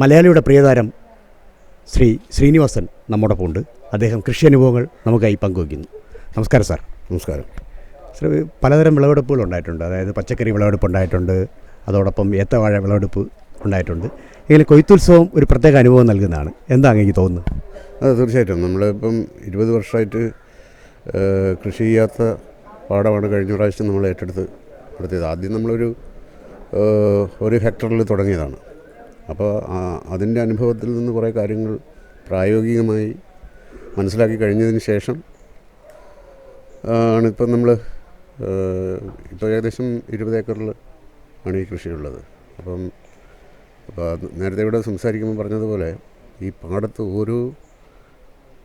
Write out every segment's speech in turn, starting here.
മലയാളിയുടെ പ്രിയതാരം ശ്രീ ശ്രീനിവാസൻ നമ്മോടൊപ്പം ഉണ്ട് അദ്ദേഹം കൃഷി അനുഭവങ്ങൾ നമുക്കായി പങ്കുവയ്ക്കുന്നു. നമസ്കാരം സാർ. നമസ്കാരം. സാർ പലതരം വിളവെടുപ്പുകൾ ഉണ്ടായിട്ടുണ്ട്. അതായത് പച്ചക്കറി വിളവെടുപ്പ് ഉണ്ടായിട്ടുണ്ട്. അതോടൊപ്പം ഏത്തവാഴ വിളവെടുപ്പ് ഉണ്ടായിട്ടുണ്ട്. ഇങ്ങനെ കൊയ്ത്തുത്സവം ഒരു പ്രത്യേക അനുഭവം നൽകുന്നതാണ്. എന്താ എനിക്ക് തോന്നുന്നത്? അത് തീർച്ചയായിട്ടും. നമ്മളിപ്പം ഇരുപത് വർഷമായിട്ട് കൃഷി ചെയ്യാത്ത പാടമാണ് കഴിഞ്ഞ പ്രാവശ്യം നമ്മൾ ഏറ്റെടുത്ത് നടത്തിയത് ആദ്യം നമ്മളൊരു ഒരു ഹെക്ടറിൽ തുടങ്ങിയതാണ്. അപ്പോൾ അതിന്റെ അനുഭവത്തിൽ നിന്ന് കുറേ കാര്യങ്ങൾ പ്രായോഗികമായി മനസ്സിലാക്കി കഴിഞ്ഞതിന് ശേഷം ആണ് ഇപ്പം നമ്മൾ ഇപ്പോൾ ഏകദേശം ഇരുപത് ഏക്കറിൽ ആണ് ഈ കൃഷിയുള്ളത്. അപ്പം അപ്പോൾ നേരത്തെ ഇവിടെ സംസാരിക്കുമ്പോൾ പറഞ്ഞതുപോലെ ഈ പാടത്ത് ഓരോ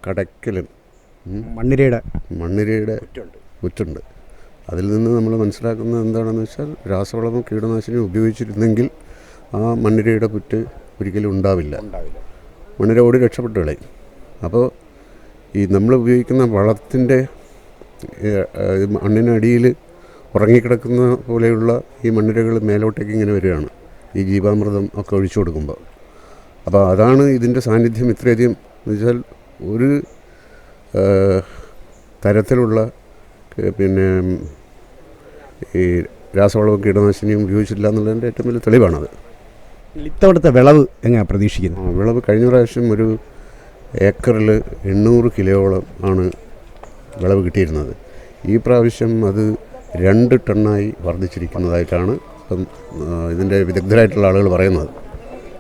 കടക്കലും മണ്ണിരയുടെ മണ്ണിരയുടെ കുറ്റുണ്ട്. അതിൽ നിന്ന് നമ്മൾ മനസ്സിലാക്കുന്നത് എന്താണെന്ന് വെച്ചാൽ രാസവളമോ കീടനാശിനിയോ ഉപയോഗിച്ചിരുന്നെങ്കിൽ ആ മണ്ണിരയുടെ പുറ്റ് ഒരിക്കലും ഉണ്ടാവില്ല. മണ്ണിര ഓടി രക്ഷപ്പെട്ട് കളയും. അപ്പോൾ ഈ നമ്മൾ ഉപയോഗിക്കുന്ന വളത്തിന്റെ മണ്ണിനടിയിൽ ഉറങ്ങിക്കിടക്കുന്ന പോലെയുള്ള ഈ മണ്ണിരകൾ മേലോട്ടേക്ക് ഇങ്ങനെ വരികയാണ്. ഈ ജീവാമൃതം ഒക്കെ ഒഴിച്ചു കൊടുക്കുമ്പോൾ. അപ്പോൾ അതാണ് ഇതിന്റെ സാന്നിധ്യം ഇത്രയധികം. എന്ന് വെച്ചാൽ ഒരു തരത്തിലുള്ള പിന്നെ ഈ രാസവളവും കീടനാശിനിയും ഉപയോഗിച്ചില്ല എന്നുള്ളതിന്റെ ഏറ്റവും വലിയ തെളിവാണത്. ഇത്തവണത്തെ വിളവ് എങ്ങനെ പ്രതീക്ഷിക്കുന്നത്? വിളവ് കഴിഞ്ഞ പ്രാവശ്യം ഒരു ഏക്കറിൽ എണ്ണൂറ് കിലോയോളം ആണ് വിളവ് കിട്ടിയിരുന്നത്. ഈ പ്രാവശ്യം അത് രണ്ട് ടണ്ണായി വർദ്ധിച്ചിരിക്കുന്നതായിട്ടാണ് ഇപ്പം ഇതിന്റെ വിദഗ്ധരായിട്ടുള്ള ആളുകൾ പറയുന്നത്.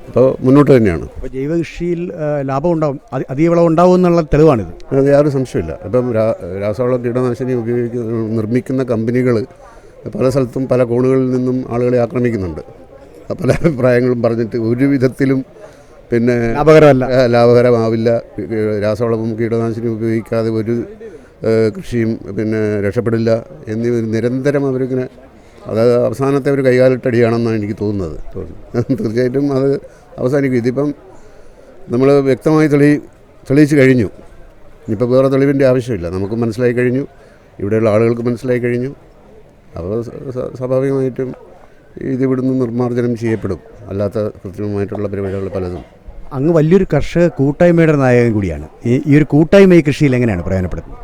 അപ്പോൾ മുന്നോട്ട് തന്നെയാണ്. അപ്പോൾ ജൈവകൃഷിയിൽ ലാഭം ഉണ്ടാവും അധി- അധിക വിളവ് ഉണ്ടാവും എന്നുള്ള തെളിവാണിത്. അത് യാതൊരു സംശയമില്ല ഇപ്പം രാസവള കീടനാശിനി ഉപയോഗിക്കുന്ന നിർമ്മിക്കുന്ന കമ്പനികൾ പല സ്ഥലത്തും പല കോണുകളിൽ നിന്നും ആളുകളെ ആക്രമിക്കുന്നുണ്ട്. പല അഭിപ്രായങ്ങളും പറഞ്ഞിട്ട് ഒരു വിധത്തിലും പിന്നെ ലാഭകരമല്ല. ലാഭകരമാവില്ല. രാസവളവും കീടനാശിനിയും ഉപയോഗിക്കാതെ ഒരു കൃഷിയും പിന്നെ രക്ഷപ്പെടില്ല എന്നിവ നിരന്തരം അവരിങ്ങനെ അത് അവസാനത്തെ ഒരു കൈകാലിട്ടടിയാണെന്നാണ് എനിക്ക് തോന്നുന്നത്. തീർച്ചയായിട്ടും അത് അവസാനിക്കും. ഇതിപ്പം നമ്മൾ വ്യക്തമായി തെളി തെളിയിച്ച് കഴിഞ്ഞു. ഇനിയിപ്പോൾ വേറെ തെളിവിന്റെ ആവശ്യമില്ല. നമുക്ക് മനസ്സിലായി കഴിഞ്ഞു. ഇവിടെയുള്ള ആളുകൾക്ക് മനസ്സിലായി കഴിഞ്ഞു. അപ്പോൾ സ്വാഭാവികമായിട്ടും ഇത് ഇവിടുന്ന് നിർമ്മാർജനം ചെയ്യപ്പെടും. അല്ലാത്ത കൃത്രിമമായിട്ടുള്ള പരിപാടികൾ പലതും. അങ്ങ് വലിയൊരു കർഷക കൂട്ടായ്മയുടെ നായകൻ കൂടിയാണ്. ഈ ഒരു കൂട്ടായ്മ ഈ കൃഷിയിൽ എങ്ങനെയാണ് പ്രയോജനപ്പെടുന്നത്?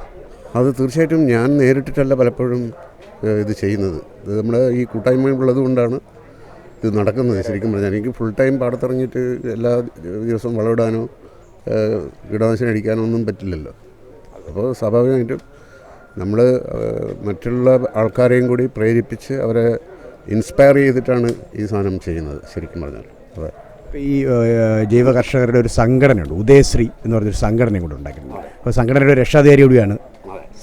അത് തീർച്ചയായിട്ടും ഞാൻ നേരിട്ടിട്ടല്ല പലപ്പോഴും ഇത് ചെയ്യുന്നത്. ഇത് നമ്മുടെ ഈ കൂട്ടായ്മ ഉള്ളത് കൊണ്ടാണ് ഇത് നടക്കുന്നത് ശരിക്കും പറഞ്ഞാൽ. എനിക്ക് ഫുൾ ടൈം പാടത്തിറങ്ങിയിട്ട് എല്ലാ ദിവസവും വളമിടാനോ കീടനാശിനി അടിക്കാനോ ഒന്നും പറ്റില്ലല്ലോ. അപ്പോൾ സ്വാഭാവികമായിട്ടും നമ്മൾ മറ്റുള്ള ആൾക്കാരെയും കൂടി പ്രേരിപ്പിച്ച് അവരെ ഇൻസ്പയർ ചെയ്തിട്ടാണ് ഈ സാധനം ചെയ്യുന്നത് ശരിക്കും പറഞ്ഞാൽ. അതെ. ഈ ജൈവ കർഷകരുടെ ഒരു സംഘടനയുണ്ട് ഉദയശ്രീ എന്ന് പറഞ്ഞൊരു സംഘടനയും കൂടെ ഉണ്ടാക്കിയിട്ടുണ്ട്. അപ്പോൾ സംഘടനയുടെ ഒരു രക്ഷാധികാരി കൂടിയാണ്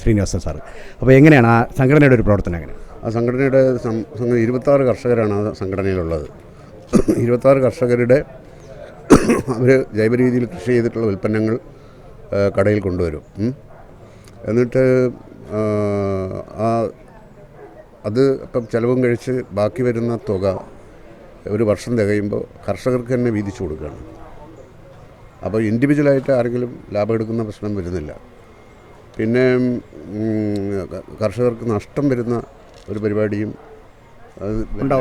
ശ്രീനിവാസൻ സാർ അപ്പോൾ എങ്ങനെയാണ് ആ സംഘടനയുടെ ഒരു പ്രവർത്തനം എങ്ങനെ? ആ സംഘടനയുടെ സംഘ ഇരുപത്താറ് കർഷകരാണ് ആ സംഘടനയിലുള്ളത്. ഇരുപത്താറ് കർഷകരുടെ അവർ ജൈവ രീതിയിൽ കൃഷി ചെയ്തിട്ടുള്ള ഉൽപ്പന്നങ്ങൾ കടയിൽ കൊണ്ടുവരും. എന്നിട്ട് ആ അത് ഇപ്പം ചിലവും കഴിച്ച് ബാക്കി വരുന്ന തുക ഒരു വർഷം തികയുമ്പോൾ കർഷകർക്ക് തന്നെ വീതിച്ചു കൊടുക്കുകയാണ്. അപ്പോൾ ഇൻഡിവിജ്വലായിട്ട് ആരെങ്കിലും ലാഭം എടുക്കുന്ന പ്രശ്നം വരുന്നില്ല. പിന്നെ കർഷകർക്ക് നഷ്ടം വരുന്ന ഒരു പരിപാടിയും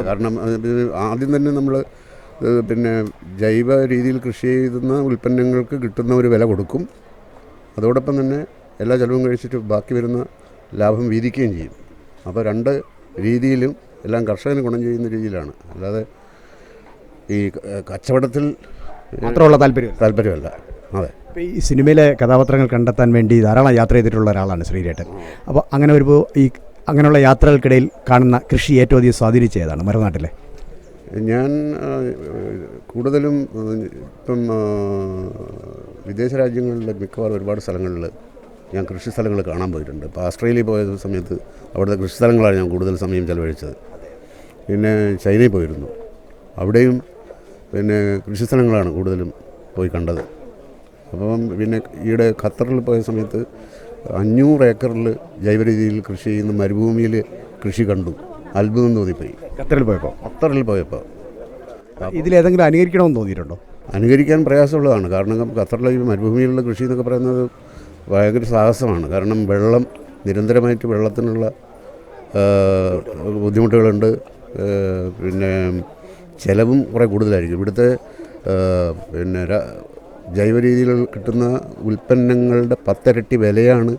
കാരണം ആദ്യം തന്നെ നമ്മൾ പിന്നെ ജൈവ രീതിയിൽ കൃഷി ചെയ്യുന്ന ഉൽപ്പന്നങ്ങൾക്ക് കിട്ടുന്ന ഒരു വില കൊടുക്കും. അതോടൊപ്പം തന്നെ എല്ലാ ചിലവും കഴിച്ചിട്ട് ബാക്കി വരുന്ന ലാഭം വീതിക്കുകയും ചെയ്യും. അപ്പോൾ രണ്ട് രീതിയിലും എല്ലാം കർഷകന് ഗുണം ചെയ്യുന്ന രീതിയിലാണ്. അല്ലാതെ ഈ കച്ചവടത്തിൽ മാത്രമുള്ള താല്പര്യം താല്പര്യമല്ല. അതെ. ഇപ്പോൾ ഈ സിനിമയിലെ കഥാപാത്രങ്ങൾ കണ്ടെത്താൻ വേണ്ടി ധാരാളം യാത്ര ചെയ്തിട്ടുള്ള ഒരാളാണ് ശ്രീരേട്ടൻ. അപ്പോൾ അങ്ങനെ ഒരു ഈ അങ്ങനെയുള്ള യാത്രകൾക്കിടയിൽ കാണുന്ന കൃഷി ഏറ്റവും അധികം സ്വാധീനിച്ച ഏതാണ്? മറുനാട്ടിലെ. ഞാൻ കൂടുതലും ഇപ്പം വിദേശ രാജ്യങ്ങളിൽ മിക്കവാറും ഒരുപാട് സ്ഥലങ്ങളിൽ ഞാൻ കൃഷി സ്ഥലങ്ങൾ കാണാൻ പോയിട്ടുണ്ട്. ഇപ്പോൾ ആസ്ട്രേലിയ പോയ സമയത്ത് അവിടുത്തെ കൃഷി സ്ഥലങ്ങളാണ് ഞാൻ കൂടുതൽ സമയം ചെലവഴിച്ചത്. പിന്നെ ചൈനയിൽ പോയിരുന്നു. അവിടെയും പിന്നെ കൃഷി സ്ഥലങ്ങളാണ് കൂടുതലും പോയി കണ്ടത്. അപ്പം പിന്നെ ഈയിടെ ഖത്തറിൽ പോയ സമയത്ത് അഞ്ഞൂറ് ഏക്കറിൽ ജൈവ രീതിയിൽ കൃഷി ചെയ്യുന്ന മരുഭൂമിയിൽ കൃഷി കണ്ടു. അത്ഭുതം തോന്നിപ്പോയി. ഖത്തറിൽ പോയപ്പോൾ ഖത്തറിൽ പോയപ്പോൾ ഇതിലേതെങ്കിലും അനുകരിക്കണമെന്ന് തോന്നിയിട്ടുണ്ടോ? അനുകരിക്കാൻ പ്രയാസമുള്ളതാണ്. കാരണം ഖത്തറിലെ ഈ മരുഭൂമിയിലുള്ള കൃഷി എന്നൊക്കെ പറയുന്നത് ഭയങ്കര സാഹസമാണ്. കാരണം വെള്ളം നിരന്തരമായിട്ട് വെള്ളത്തിനുള്ള ബുദ്ധിമുട്ടുകളുണ്ട്. പിന്നെ ചിലവും കുറേ കൂടുതലായിരിക്കും. ഇവിടുത്തെ പിന്നെ ജൈവരീതിയിൽ ജൈവ രീതിയിൽ കിട്ടുന്ന ഉൽപ്പന്നങ്ങളുടെ പത്തിരട്ടി വിലയാണ്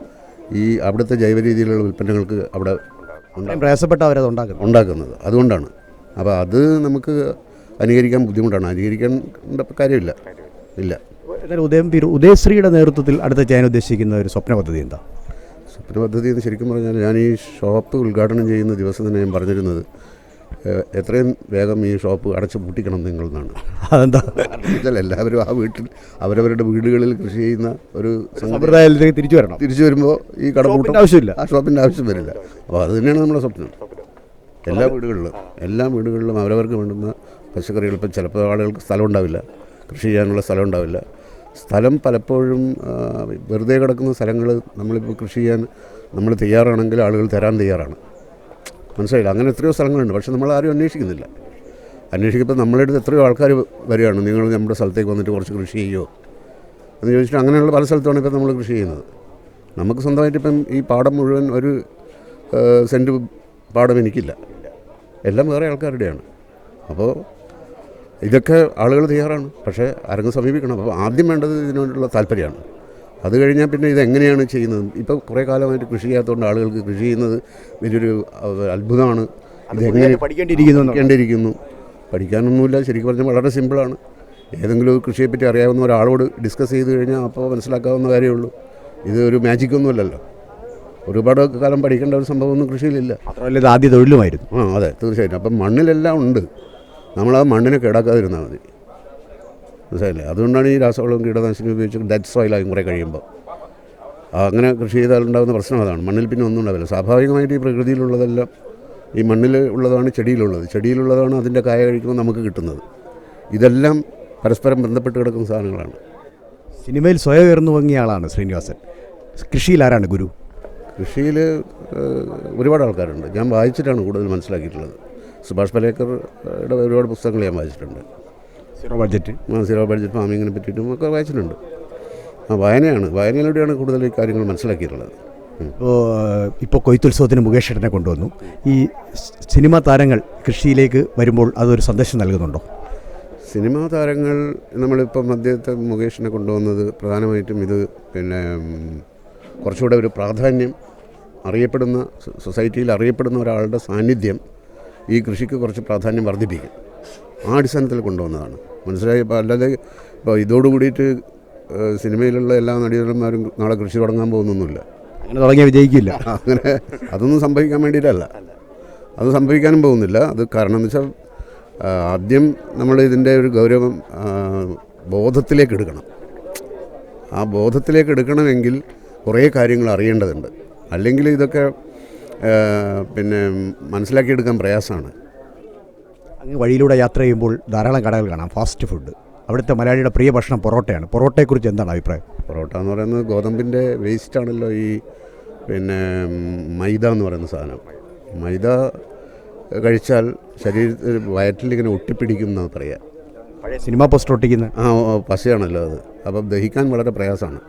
ഈ അവിടുത്തെ ജൈവ രീതിയിലുള്ള ഉൽപ്പന്നങ്ങൾക്ക് അവിടെ പ്രയാസപ്പെട്ട അവരത് ഉണ്ടാക്കുന്നത്. ഉണ്ടാക്കുന്നത്. അതുകൊണ്ടാണ്. അപ്പോൾ അത് നമുക്ക് അനുകരിക്കാൻ ബുദ്ധിമുട്ടാണ്. അനുകരിക്കേണ്ട കാര്യമില്ല. ഇല്ല. ഉദയം തിരു ഉദയശ്രീയുടെ നേതൃത്വത്തിൽ അടുത്ത ചെയ്യാൻ ഉദ്ദേശിക്കുന്ന ഒരു സ്വപ്ന പദ്ധതി എന്താ? സ്വപ്ന പദ്ധതി എന്ന് ശരിക്കും പറഞ്ഞാൽ ഞാൻ ഈ ഷോപ്പ് ഉദ്ഘാടനം ചെയ്യുന്ന ദിവസം തന്നെ ഞാൻ പറഞ്ഞിരുന്നത് എത്രയും വേഗം ഈ ഷോപ്പ് അടച്ചു പൂട്ടിക്കണം നിങ്ങൾ എന്നാണ്. അതെന്താ? വെച്ചാൽ എല്ലാവരും ആ വീട്ടിൽ അവരവരുടെ വീടുകളിൽ കൃഷി ചെയ്യുന്ന ഒരു സമ്പ്രദായത്തിലേക്ക് തിരിച്ചു വരണം. തിരിച്ചു വരുമ്പോൾ ഈ കട പൂട്ട. ആവശ്യമില്ല. ആ ഷോപ്പിന്റെ ആവശ്യം വരില്ല. അപ്പോൾ അത് തന്നെയാണ് നമ്മുടെ സ്വപ്നം. എല്ലാ വീടുകളിലും എല്ലാ വീടുകളിലും അവരവർക്ക് വേണ്ടുന്ന പച്ചക്കറികൾ ഇപ്പം ചിലപ്പോൾ ആളുകൾക്ക് സ്ഥലം ഉണ്ടാവില്ല. കൃഷി ചെയ്യാനുള്ള സ്ഥലം ഉണ്ടാവില്ല. സ്ഥലം പലപ്പോഴും വെറുതെ കിടക്കുന്ന സ്ഥലങ്ങൾ നമ്മളിപ്പോൾ കൃഷി ചെയ്യാൻ നമ്മൾ തയ്യാറാണെങ്കിൽ ആളുകൾ തരാൻ തയ്യാറാണ്. മനസ്സിലായില്ല? അങ്ങനെ എത്രയോ സ്ഥലങ്ങളുണ്ട്. പക്ഷെ നമ്മൾ ആരും അന്വേഷിക്കുന്നില്ല. അന്വേഷിക്കുമ്പോൾ നമ്മളുടെ അടുത്ത് എത്രയോ ആൾക്കാർ വരികയാണ്. നിങ്ങൾ നമ്മുടെ സ്ഥലത്തേക്ക് വന്നിട്ട് കുറച്ച് കൃഷി ചെയ്യുമോ എന്ന് ചോദിച്ചിട്ട് അങ്ങനെയുള്ള പല സ്ഥലത്താണ് ഇപ്പം നമ്മൾ കൃഷി ചെയ്യുന്നത്. നമുക്ക് സ്വന്തമായിട്ട് ഇപ്പം ഈ പാടം മുഴുവൻ ഒരു സെന്റ് പാടം എനിക്കില്ല. എല്ലാം വേറെ ആൾക്കാരുടെയാണ്. അപ്പോൾ ഇതൊക്കെ ആളുകൾ തയ്യാറാണ്. പക്ഷേ ആരെങ്കിലും സമീപിക്കണം. അപ്പോൾ ആദ്യം വേണ്ടത് ഇതിനോടുള്ള താല്പര്യമാണ്. അത് കഴിഞ്ഞാൽ പിന്നെ ഇതെങ്ങനെയാണ് ചെയ്യുന്നത്? ഇപ്പോൾ കുറേ കാലമായിട്ട് കൃഷി ചെയ്യാത്തതുകൊണ്ട് ആളുകൾക്ക് കൃഷി ചെയ്യുന്നത് വലിയൊരു അത്ഭുതമാണ്. ഇതെങ്ങനെ പഠിക്കേണ്ടിയിരിക്കുന്നു. പഠിക്കാനൊന്നുമില്ല. ശരിക്കും പറഞ്ഞാൽ വളരെ സിമ്പിളാണ്. ഏതെങ്കിലും കൃഷിയെപ്പറ്റി അറിയാവുന്ന ഒരാളോട് ഡിസ്കസ് ചെയ്ത് കഴിഞ്ഞാൽ അപ്പോൾ മനസ്സിലാക്കാവുന്ന കാര്യമേ ഉള്ളൂ. ഇത് ഒരു മാജിക്കൊന്നുമല്ലല്ലോ. ഒരുപാട് കാലം പഠിക്കേണ്ട ഒരു സംഭവമൊന്നും കൃഷിയിലില്ല. മാത്രമല്ല ഇത് ആദ്യ തൊഴിലുമായിരുന്നു. ആ അതെ. തീർച്ചയായിട്ടും. അപ്പം മണ്ണിലെല്ലാം ഉണ്ട്. നമ്മൾ ആ മണ്ണിനെ കേടാക്കാതിരുന്നാൽ മതി. മനസ്സിലായില്ലേ? അതുകൊണ്ടാണ് ഈ രാസവളവും കീടനാശിനി ഉപയോഗിച്ച് ഡെഡ് സോയിലാകും കുറേ കഴിയുമ്പോൾ അങ്ങനെ കൃഷി ചെയ്താൽ ഉണ്ടാകുന്ന പ്രശ്നം അതാണ്. മണ്ണിൽ പിന്നെ ഒന്നും ഉണ്ടാവില്ല. സ്വാഭാവികമായിട്ട് ഈ പ്രകൃതിയിലുള്ളതെല്ലാം ഈ മണ്ണിൽ ഉള്ളതാണ് ചെടിയിലുള്ളത്. ചെടിയിലുള്ളതാണ് അതിന്റെ കായ കഴിക്കുമ്പോൾ നമുക്ക് കിട്ടുന്നത്. ഇതെല്ലാം പരസ്പരം ബന്ധപ്പെട്ട് കിടക്കുന്ന സാധനങ്ങളാണ്. സിനിമയിൽ സ്വയം ഉയർന്നു പൊങ്ങിയ ആളാണ് ശ്രീനിവാസൻ. കൃഷിയിൽ ആരാണ് ഗുരു? കൃഷിയിൽ ഒരുപാട് ആൾക്കാരുണ്ട്. ഞാൻ വായിച്ചിട്ടാണ് കൂടുതൽ മനസ്സിലാക്കിയിട്ടുള്ളത്. സുഭാഷ് പലേക്കറുടെ ഒരുപാട് പുസ്തകങ്ങൾ ഞാൻ വായിച്ചിട്ടുണ്ട്. സീറോ ബഡ്ജറ്റ് സീറോ ബഡ്ജറ്റ് ഫാമിങ്ങിനെ പറ്റിയിട്ടും ഒക്കെ വായിച്ചിട്ടുണ്ട്. ആ വായനയാണ്. വായനയിലൂടെയാണ് കൂടുതൽ ഈ കാര്യങ്ങൾ മനസ്സിലാക്കിയിട്ടുള്ളത്. ഇപ്പോൾ ഇപ്പോൾ കൊയ്ത്തുത്സവത്തിന് മുകേഷ് ഏട്ടനെ കൊണ്ടുവന്നു. ഈ സിനിമാ താരങ്ങൾ കൃഷിയിലേക്ക് വരുമ്പോൾ അതൊരു സന്ദേശം നൽകുന്നുണ്ടോ? സിനിമാ താരങ്ങൾ നമ്മളിപ്പം അദ്ദേഹത്തെ മുകേഷിനെ കൊണ്ടുവന്നത് പ്രധാനമായിട്ടും ഇത് പിന്നെ കുറച്ചുകൂടെ ഒരു പ്രാധാന്യം അറിയപ്പെടുന്ന സൊസൈറ്റിയിൽ അറിയപ്പെടുന്ന ഒരാളുടെ സാന്നിധ്യം ഈ കൃഷിക്ക് കുറച്ച് പ്രാധാന്യം വർദ്ധിപ്പിക്കും. ആ അടിസ്ഥാനത്തിൽ കൊണ്ടുവന്നതാണ്. മനസ്സിലായി? ഇപ്പോൾ അല്ലാതെ ഇപ്പോൾ ഇതോടുകൂടിയിട്ട് കൂടിയിട്ട് സിനിമയിലുള്ള എല്ലാ നടീനന്മാരും നാളെ കൃഷി തുടങ്ങാൻ പോകുന്നൊന്നുമില്ല. അങ്ങനെ തുടങ്ങിയ വിജയിക്കില്ല. അങ്ങനെ അതൊന്നും സംഭവിക്കാൻ വേണ്ടിയിട്ടല്ല. അത് സംഭവിക്കാനും പോകുന്നില്ല. അത് കാരണം എന്ന് വെച്ചാൽ ആദ്യം നമ്മൾ ഇതിന്റെ ഒരു ഗൗരവം ബോധത്തിലേക്ക് എടുക്കണം. ആ ബോധത്തിലേക്ക് എടുക്കണമെങ്കിൽ കുറേ കാര്യങ്ങൾ അറിയേണ്ടതുണ്ട്. അല്ലെങ്കിൽ ഇതൊക്കെ പിന്നെ മനസ്സിലാക്കിയെടുക്കാൻ പ്രയാസമാണ്. അങ്ങ് വഴിയിലൂടെ യാത്ര ചെയ്യുമ്പോൾ ധാരാളം കടകൾ കാണാം ഫാസ്റ്റ് ഫുഡ്. അവിടുത്തെ മലയാളിയുടെ പ്രിയ ഭക്ഷണം പൊറോട്ടയാണ്. പൊറോട്ടയെക്കുറിച്ച് എന്താണ് അഭിപ്രായം? പൊറോട്ട എന്ന് പറയുന്നത് ഗോതമ്പിന്റെ വേസ്റ്റ് ആണല്ലോ ഈ പിന്നെ മൈദ എന്ന് പറയുന്ന സാധനം. മൈദ കഴിച്ചാൽ ശരീരത്തിൽ വയറ്റിൽ ഇങ്ങനെ ഒട്ടിപ്പിടിക്കുന്ന പറയാം പഴയ സിനിമ പോസ്റ്റർ ഒട്ടിക്കുന്ന? ആ പശയാണല്ലോ അത്. അപ്പം ദഹിക്കാൻ വളരെ പ്രയാസമാണ്.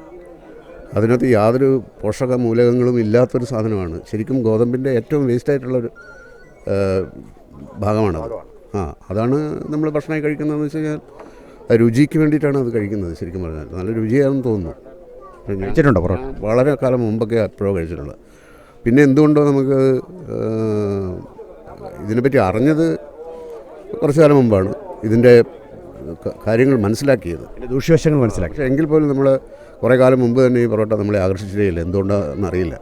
അതിനകത്ത് യാതൊരു പോഷക മൂലകങ്ങളും ഇല്ലാത്തൊരു സാധനമാണ്. ശരിക്കും ഗോതമ്പിന്റെ ഏറ്റവും വേസ്റ്റായിട്ടുള്ളൊരു അത് ആ അതാണ് നമ്മൾ ഭക്ഷണമായി കഴിക്കുന്നതെന്ന് വെച്ച് കഴിഞ്ഞാൽ രുചിക്ക് വേണ്ടിയിട്ടാണ് അത് കഴിക്കുന്നത് ശരിക്കും പറഞ്ഞാൽ. നല്ല രുചിയാണെന്ന് തോന്നുന്നു. കഴിച്ചിട്ടുണ്ടോ പൊറോട്ട? വളരെ കാലം മുമ്പൊക്കെ എപ്പോഴോ കഴിച്ചിട്ടുള്ളത്. പിന്നെ എന്തുകൊണ്ടോ നമുക്ക് ഇതിനെപ്പറ്റി അറിഞ്ഞത് കുറച്ച് കാലം മുമ്പാണ് ഇതിന്റെ കാര്യങ്ങൾ മനസ്സിലാക്കിയത്. ദൂഷ്യവശങ്ങൾ മനസ്സിലാക്കി. പക്ഷേ എങ്കിൽ പോലും നമ്മൾ കുറേ കാലം മുമ്പ് തന്നെ ഈ പൊറോട്ട നമ്മളെ ആകർഷിച്ചിട്ടില്ല എന്തുകൊണ്ടാണെന്ന് അറിയില്ല.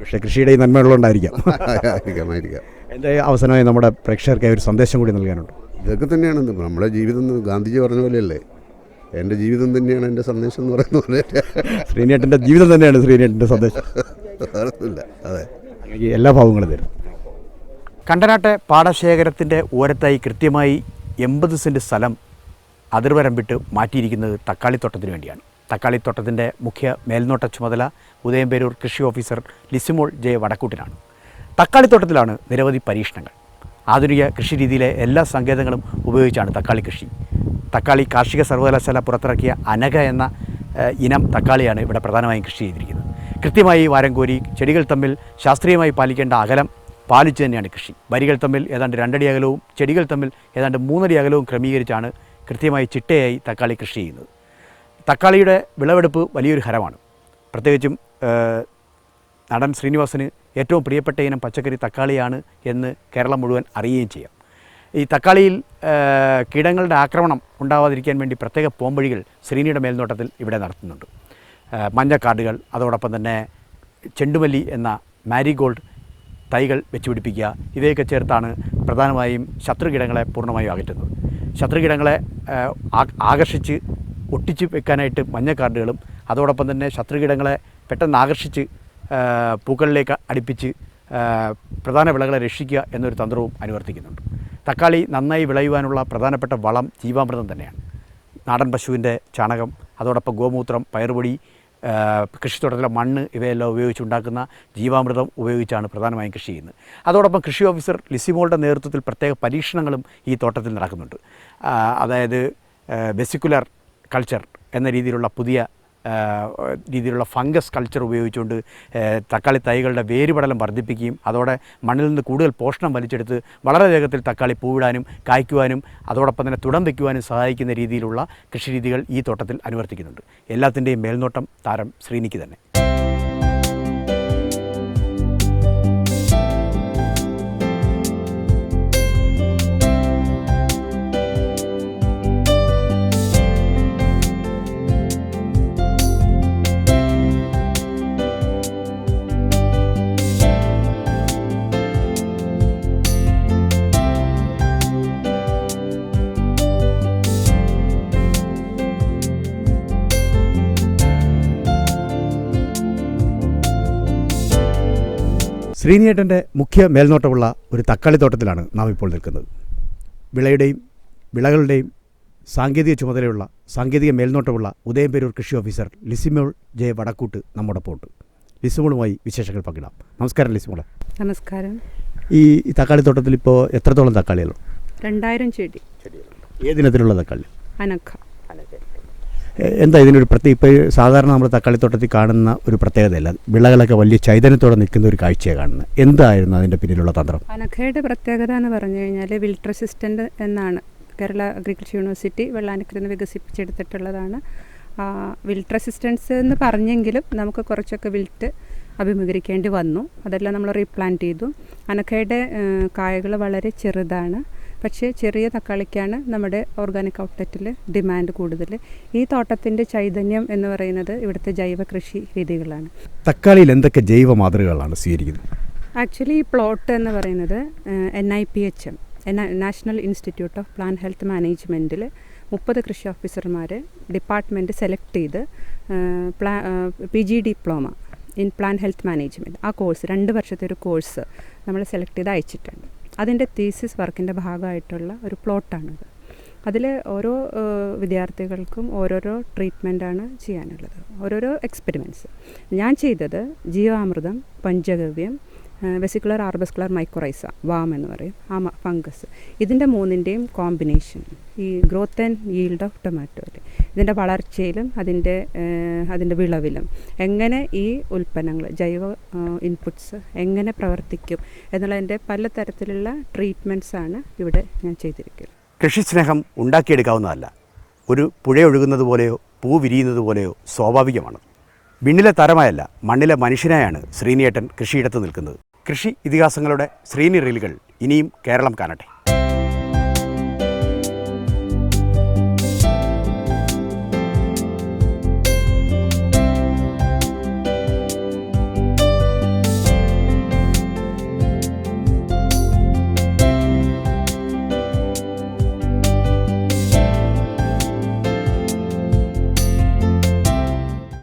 പക്ഷേ കൃഷിയുടെ ഈ നന്മകളുണ്ടായിരിക്കാം ആയിരിക്കാം ആയിരിക്കാം. എന്റെ അവസാനമായി നമ്മുടെ പ്രേക്ഷകർക്ക് ഒരു സന്ദേശം കൂടി നൽകാനുണ്ട്. ഇതൊക്കെ തന്നെയാണ്. നമ്മുടെ ജീവിതം ഗാന്ധിജി പറഞ്ഞ പോലെയല്ലേ? എന്റെ ജീവിതം തന്നെയാണ് എന്റെ സന്ദേശം എന്ന് പറയുന്നത് പോലെ. ശ്രീനേട്ടന്റെ ജീവിതം തന്നെയാണ് ശ്രീനേട്ടന്റെ സന്ദേശം. അതെ. എല്ലാ ഭാവങ്ങളും തരും. കണ്ടനാട്ടെ പാടശേഖരത്തിന്റെ ഓരത്തായി കൃത്യമായി എൺപത് സെന്റ് സ്ഥലം അതിർവരമ്പിട്ട് വിട്ട് മാറ്റിയിരിക്കുന്നത് തക്കാളിത്തോട്ടത്തിന് വേണ്ടിയാണ്. തക്കാളിത്തോട്ടത്തിന്റെ മുഖ്യ മേൽനോട്ട ചുമതല ഉദയംപേരൂർ കൃഷി ഓഫീസർ ലിസിമോൾ ജെ വടക്കൂട്ടിനാണ്. തക്കാളിത്തോട്ടത്തിലാണ് നിരവധി പരീക്ഷണങ്ങൾ. ആധുനിക കൃഷി രീതിയിലെ എല്ലാ സങ്കേതങ്ങളും ഉപയോഗിച്ചാണ് തക്കാളി കൃഷി. തക്കാളി കാർഷിക സർവകലാശാല പുറത്തിറക്കിയ അനഘ എന്ന ഇനം തക്കാളിയാണ് ഇവിടെ പ്രധാനമായും കൃഷി ചെയ്തിരിക്കുന്നത്. കൃത്യമായി വാരം കോരി ചെടികൾ തമ്മിൽ ശാസ്ത്രീയമായി പാലിക്കേണ്ട അകലം പാലിച്ചു തന്നെയാണ് കൃഷി. വരികൾ തമ്മിൽ ഏതാണ്ട് രണ്ടടി അകലവും ചെടികൾ തമ്മിൽ ഏതാണ്ട് മൂന്നടി അകലവും ക്രമീകരിച്ചാണ് കൃത്യമായി ചിട്ടയായി തക്കാളി കൃഷി ചെയ്യുന്നത്. തക്കാളിയുടെ വിളവെടുപ്പ് വലിയൊരു ഹരമാണ്. പ്രത്യേകിച്ചും നടൻ ശ്രീനിവാസന് ഏറ്റവും പ്രിയപ്പെട്ട ഇനം പച്ചക്കറി തക്കാളിയാണ് എന്ന് കേരളം മുഴുവൻ അറിയുകയും ചെയ്യാം. ഈ തക്കാളിയിൽ കീടങ്ങളുടെ ആക്രമണം ഉണ്ടാവാതിരിക്കാൻ വേണ്ടി പ്രത്യേക പോംവഴികൾ ശ്രീനിയുടെ മേൽനോട്ടത്തിൽ ഇവിടെ നടത്തുന്നുണ്ട്. മഞ്ഞക്കാടുകൾ അതോടൊപ്പം തന്നെ ചെണ്ടുമല്ലി എന്ന മാരിഗോൾഡ് തൈകൾ വെച്ചുപിടിപ്പിക്കുക ഇവയൊക്കെ ചേർത്താണ് പ്രധാനമായും ശത്രുകീടങ്ങളെ പൂർണമായും അകറ്റുന്നത്. ശത്രുകീടങ്ങളെ ആകർഷിച്ച് ഒട്ടിച്ച് വെക്കാനായിട്ട് മഞ്ഞ കാർഡുകളും അതോടൊപ്പം തന്നെ ശത്രുകീടങ്ങളെ പെട്ടെന്ന് ആകർഷിച്ച് പൂക്കളിലേക്ക് അടുപ്പിച്ച് പ്രധാന വിളകളെ രക്ഷിക്കുക എന്നൊരു തന്ത്രവും അനുവർത്തിക്കുന്നുണ്ട്. തക്കാളി നന്നായി വിളയുവാനുള്ള പ്രധാനപ്പെട്ട വളം ജീവാമൃതം തന്നെയാണ്. നാടൻ പശുവിന്റെ ചാണകം അതോടൊപ്പം ഗോമൂത്രം പയറുപൊടി കൃഷിത്തോട്ടത്തിലെ മണ്ണ് ഇവയെല്ലാം ഉപയോഗിച്ചുണ്ടാക്കുന്ന ജീവാമൃതം ഉപയോഗിച്ചാണ് പ്രധാനമായും കൃഷി ചെയ്യുന്നത്. അതോടൊപ്പം കൃഷി ഓഫീസർ ലിസിമോളുടെ നേതൃത്വത്തിൽ പ്രത്യേക പരീക്ഷണങ്ങളും ഈ തോട്ടത്തിൽ നടക്കുന്നുണ്ട്. അതായത് വെസിക്കുലർ കൾച്ചർ എന്ന രീതിയിലുള്ള പുതിയ രീതിയിലുള്ള ഫംഗസ് കൾച്ചർ ഉപയോഗിച്ചുകൊണ്ട് തക്കാളി തൈകളുടെ വേരുപടലം വർദ്ധിപ്പിക്കുകയും അതോടെ മണ്ണിൽ നിന്ന് കൂടുതൽ പോഷണം വലിച്ചെടുത്ത് വളരെ വേഗത്തിൽ തക്കാളി പൂവിടാനും കായ്ക്കുവാനും അതോടൊപ്പം തന്നെ തുടം വയ്ക്കുവാനും സഹായിക്കുന്ന രീതിയിലുള്ള കൃഷിരീതികൾ ഈ തോട്ടത്തിൽ അനുവർത്തിക്കുന്നുണ്ട്. എല്ലാത്തിന്റെയും മേൽനോട്ടം താരം ശ്രീനിക്ക് തന്നെ. ശ്രീനിയേട്ടന്റെ മുഖ്യ മേൽനോട്ടമുള്ള ഒരു തക്കാളി തോട്ടത്തിലാണ് നാം ഇപ്പോൾ നിൽക്കുന്നത്. വിളയുടെയും വിളകളുടെയും സാങ്കേതിക ചുമതലയുള്ള സാങ്കേതിക മേൽനോട്ടമുള്ള ഉദയംപേരൂർ കൃഷി ഓഫീസർ ലിസിമോൾ ജെ വടക്കൂട്ട് നമ്മോടൊപ്പം ഉണ്ട് ലിസിമോളുമായി വിശേഷങ്ങൾ പങ്കിടാം. നമസ്കാരം ലിസിമോളെ. നമസ്കാരം. ഈ തക്കാളിത്തോട്ടത്തിൽ തക്കാളി തോട്ടത്തിൽ ഇപ്പോൾ എത്രത്തോളം തക്കാളികളുണ്ട്? രണ്ടായിരം ചെടി. ഏതിനത്തിലുള്ള തക്കാളി? അനക്ക എന്താ ഇതിനൊരു പ്രത്യേക ഇപ്പോൾ സാധാരണ നമ്മൾ തക്കാളിത്തോട്ടത്തിൽ കാണുന്ന ഒരു പ്രത്യേകതയല്ല. വിളകളൊക്കെ വലിയ ചൈതന്യത്തോടെ നിൽക്കുന്ന ഒരു കാഴ്ചയാണ് കാണുന്നത്. എന്തായിരുന്നു അതിന്റെ പിന്നിലുള്ള തന്ത്രം? അനഘയുടെ പ്രത്യേകത എന്ന് പറഞ്ഞു കഴിഞ്ഞാൽ വിൽട്ട് റെസിസ്റ്റന്റ് എന്നാണ്. കേരള അഗ്രികൾച്ചർ യൂണിവേഴ്സിറ്റി വെള്ളാനക്കരയിൽ നിന്ന് വികസിപ്പിച്ചെടുത്തിട്ടുള്ളതാണ്. വിൽട്ട് റെസിസ്റ്റൻസ് എന്ന് പറഞ്ഞെങ്കിലും നമുക്ക് കുറച്ചൊക്കെ വിൽട്ട് അഭിമുഖീകരിക്കേണ്ടി വന്നു. അതെല്ലാം നമ്മൾ റീപ്ലാന്റ് ചെയ്തു. അനക്കയുടെ കായകൾ വളരെ ചെറുതാണ്. പക്ഷേ ചെറിയ തക്കാളിക്കാണ് നമ്മുടെ ഓർഗാനിക് ഔട്ട്ലെറ്റിൽ ഡിമാൻഡ് കൂടുതൽ. ഈ തോട്ടത്തിന്റെ ചൈതന്യം എന്ന് പറയുന്നത് ഇവിടുത്തെ ജൈവ കൃഷി രീതികളാണ്. തക്കാളിയിൽ എന്തൊക്കെ ജൈവ മാതൃകകളാണ് സ്വീകരിക്കുന്നത്? ആക്ച്വലി ഈ പ്ലോട്ട് എന്ന് പറയുന്നത് N I P H M national institute of plant health മാനേജ്മെന്റിൽ മുപ്പത് കൃഷി ഓഫീസർമാർ ഡിപ്പാർട്ട്മെന്റ് സെലക്ട് ചെയ്ത് പ്ലാ P G diploma in plant health management ആ കോഴ്സ് രണ്ട് വർഷത്തെ ഒരു കോഴ്സ് നമ്മൾ സെലക്ട് ചെയ്ത് അയച്ചിട്ടുണ്ട്. അതിന്റെ തീസിസ് വർക്കിന്റെ ഭാഗമായിട്ടുള്ള ഒരു പ്ലോട്ടാണിത്. അതിൽ ഓരോ വിദ്യാർത്ഥികൾക്കും ഓരോരോ ട്രീറ്റ്മെന്റാണ് ചെയ്യാനുള്ളത്. ഓരോരോ എക്സ്പെരിമെന്റ്സ് ഞാൻ ചെയ്തത് jeevamrutham panchagavyam vesicular arbuscular mycorrhiza VAM എന്ന് പറയും. ആ ഫംഗസ് ഇതിന്റെ മൂന്നിന്റെയും കോമ്പിനേഷൻ ഈ ഗ്രോത്ത് ആൻഡ് ഈൽഡ് ഓഫ് ടൊമാറ്റോയിൽ ഇതിന്റെ വളർച്ചയിലും അതിന്റെ അതിന്റെ വിളവിലും. എങ്ങനെ ഈ ഉൽപ്പന്നങ്ങൾ ജൈവ ഇൻപുട്സ് എങ്ങനെ പ്രവർത്തിക്കും എന്നുള്ളതിന്റെ പല തരത്തിലുള്ള ട്രീറ്റ്മെന്റ്സാണ് ഇവിടെ ഞാൻ ചെയ്തിരിക്കുന്നത്. കൃഷി സ്നേഹം ഉണ്ടാക്കിയെടുക്കാവുന്നതല്ല. ഒരു പുഴയൊഴുകുന്നത് പോലെയോ പൂ വിരിയുന്നത് പോലെയോ സ്വാഭാവികമാണ്. വിണ്ണിലെ തരമായല്ല മണ്ണിലെ മനുഷ്യനായാണ് ശ്രീനിയേട്ടൻ കൃഷിയിടത്ത് നിൽക്കുന്നത്. കൃഷി ഇതിഹാസങ്ങളുടെ ശ്രീനിറീലുകൾ ഇനിയും കേരളം കാണട്ടെ.